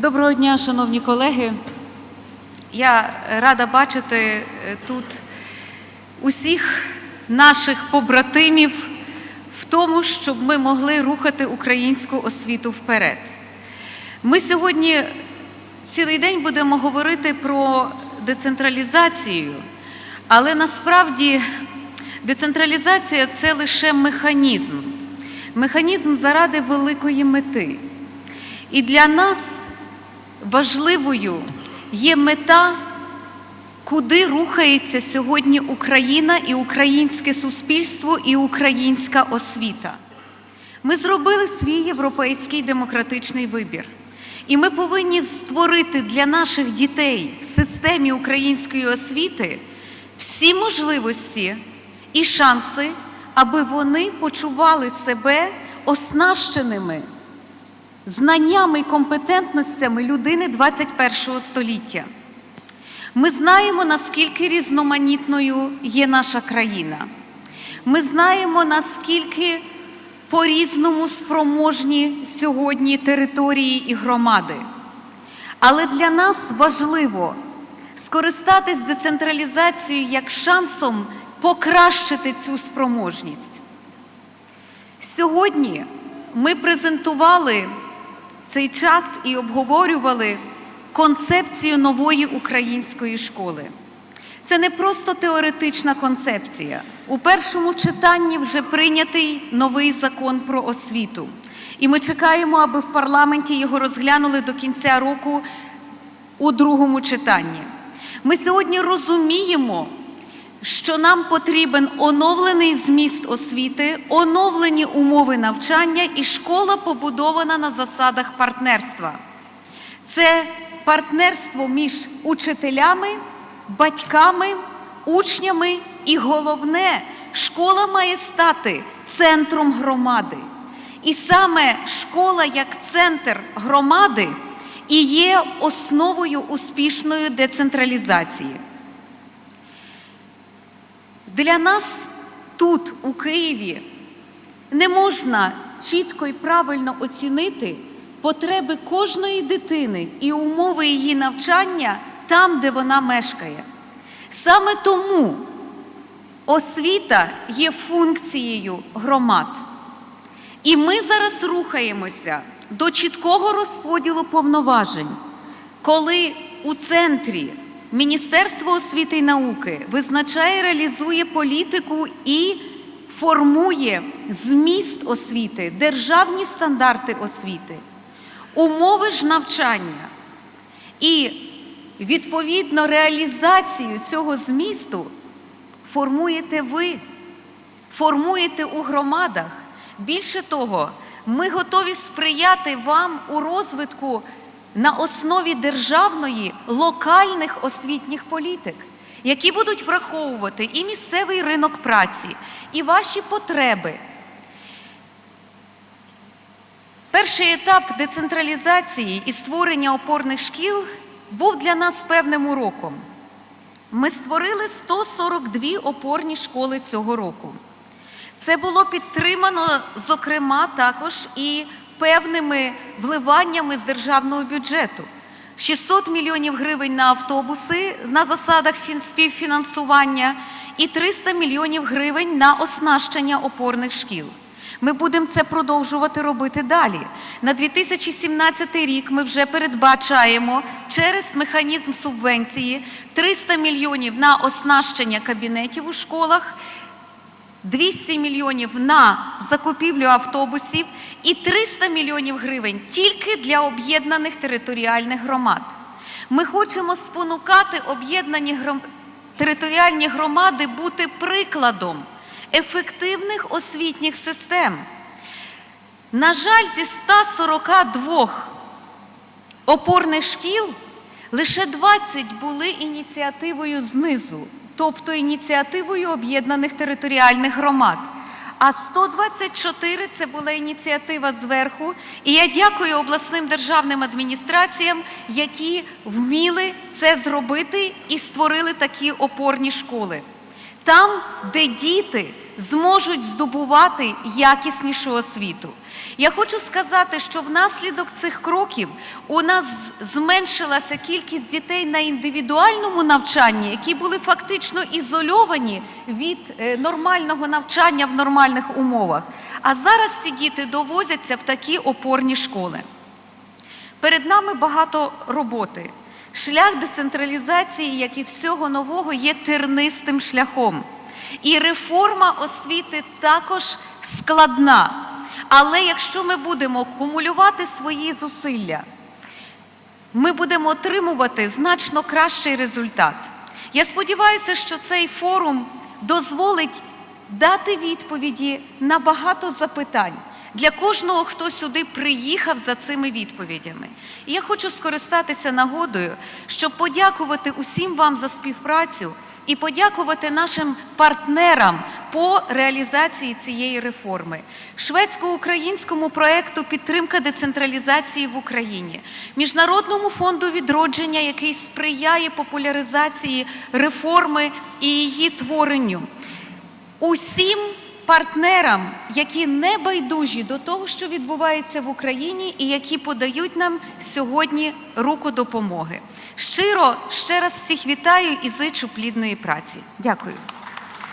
Доброго дня, шановні колеги. Я рада бачити е, тут усіх наших побратимів в тому, щоб ми могли рухати українську освіту вперед. Ми сьогодні цілий день будемо говорити про децентралізацію, але насправді децентралізація це лише механізм, механізм заради великої мети. І для нас важливою є мета, куди рухається сьогодні Україна і українське суспільство і українська освіта. Ми зробили свій європейський демократичний вибір. І ми повинні створити для наших дітей в системі української освіти всі можливості і шанси, аби вони почували себе оснащеними знаннями і компетентностями людини 21 століття. Ми знаємо, наскільки різноманітною є наша країна. Ми знаємо, наскільки по-різному спроможні сьогодні території і громади. Але для нас важливо скористатись децентралізацією як шансом покращити цю спроможність. Сьогодні ми презентували цей час і обговорювали концепцію нової української школи. Це не просто теоретична концепція. У першому читанні вже прийнятий новий закон про освіту. І ми чекаємо, аби в парламенті його розглянули до кінця року у другому читанні. Ми сьогодні розуміємо, що нам потрібен оновлений зміст освіти, оновлені умови навчання і школа побудована на засадах партнерства. Це партнерство між учителями, батьками, учнями і головне, школа має стати центром громади. І саме школа як центр громади і є основою успішної децентралізації. Для нас тут, у Києві, не можна чітко і правильно оцінити потреби кожної дитини і умови її навчання там, де вона мешкає. Саме тому освіта є функцією громад. І ми зараз рухаємося до чіткого розподілу повноважень, коли у центрі Міністерство освіти і науки визначає, реалізує політику і формує зміст освіти, державні стандарти освіти, умови ж навчання. І відповідно реалізацію цього змісту формуєте ви, формуєте у громадах. Більше того, ми готові сприяти вам у розвитку на основі державної локальних освітніх політик, які будуть враховувати і місцевий ринок праці, і ваші потреби. Перший етап децентралізації і створення опорних шкіл був для нас певним уроком. Ми створили 142 опорні школи цього року. Це було підтримано, зокрема, також і певними вливаннями з державного бюджету. 600 мільйонів гривень на автобуси на засадах співфінансування і 300 мільйонів гривень на оснащення опорних шкіл. Ми будемо це продовжувати робити далі. На 2017 рік ми вже передбачаємо через механізм субвенції 300 мільйонів на оснащення кабінетів у школах. 200 мільйонів на закупівлю автобусів і 300 мільйонів гривень тільки для об'єднаних територіальних громад. Ми хочемо спонукати об'єднані гром... територіальні громади бути прикладом ефективних освітніх систем. На жаль, зі 142 опорних шкіл лише 20 були ініціативою знизу тобто ініціативою об'єднаних територіальних громад. А 124 це була ініціатива зверху. І я дякую обласним державним адміністраціям, які вміли це зробити і створили такі опорні школи. Там, де діти зможуть здобувати якіснішу освіту. Я хочу сказати, що внаслідок цих кроків у нас зменшилася кількість дітей на індивідуальному навчанні, які були фактично ізольовані від е, нормального навчання в нормальних умовах. А зараз ці діти довозяться в такі опорні школи. Перед нами багато роботи. Шлях децентралізації, як і всього нового, є тернистим шляхом. І реформа освіти також складна. Але якщо ми будемо кумулювати свої зусилля, ми будемо отримувати значно кращий результат. Я сподіваюся, що цей форум дозволить дати відповіді на багато запитань для кожного, хто сюди приїхав за цими відповідями. І я хочу скористатися нагодою, щоб подякувати усім вам за співпрацю і подякувати нашим партнерам по реалізації цієї реформи, шведсько-українському проекту підтримка децентралізації в Україні, Міжнародному фонду відродження, який сприяє популяризації реформи і її творенню. Усім партнерам, які не байдужі до того, що відбувається в Україні, і які подають нам сьогодні руку допомоги. Щиро ще раз всіх вітаю і зичу плідної праці. Дякую.